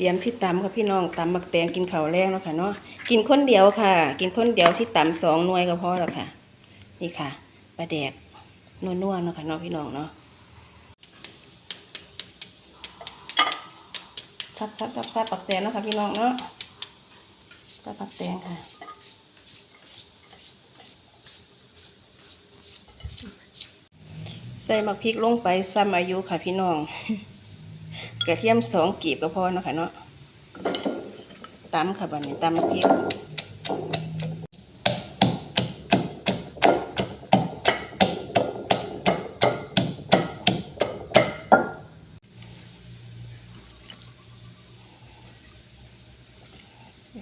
เตรียมที่ตำค่ะพี่น้องตำบักแตงกินข้าวแรงแล้วค่ะเนาะกินคนเดียวค่ะ กินคนเดียวที่ตำสองหน่วยก็พอแล้วค่ะ นี่ค่ะปลาแดกนัวๆเนาะค่ะเนาะพี่น้องเนาะซับซับซับซับปักแตงเนาะค่ะพี่น้องเนาะซับปักแตงค่ะใส่มักพริกลงไปซ้ำอายุค่ะพี่น้อง กระเทียมสองกีบก็พอเนาะค่ะเนาะตำค่ะบัดนี้ตำมักพริก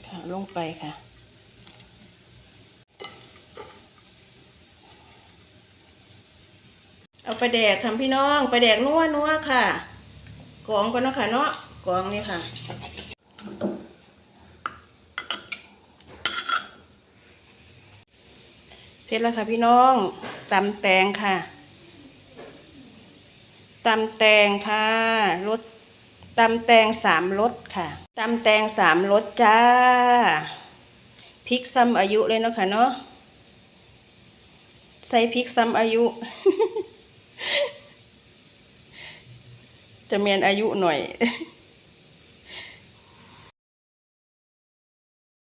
ค่ะลงไปค่ะเอาไปแดกทำพี่น้องไปแดกนัวนัวค่ะ กองก่อนนะค่ะเนาะกองนี่ค่ะ เสร็จแล้วค่ะพี่น้องตำแตงค่ะตำแตงค่ะรสตำแตงสามรสค่ะตำแตงสามรสจ้าพริกซ้ำอายุเลยเนาะค่ะเนาะใส่พริกซ้ำอายุ จะเมียนอายุหน่อย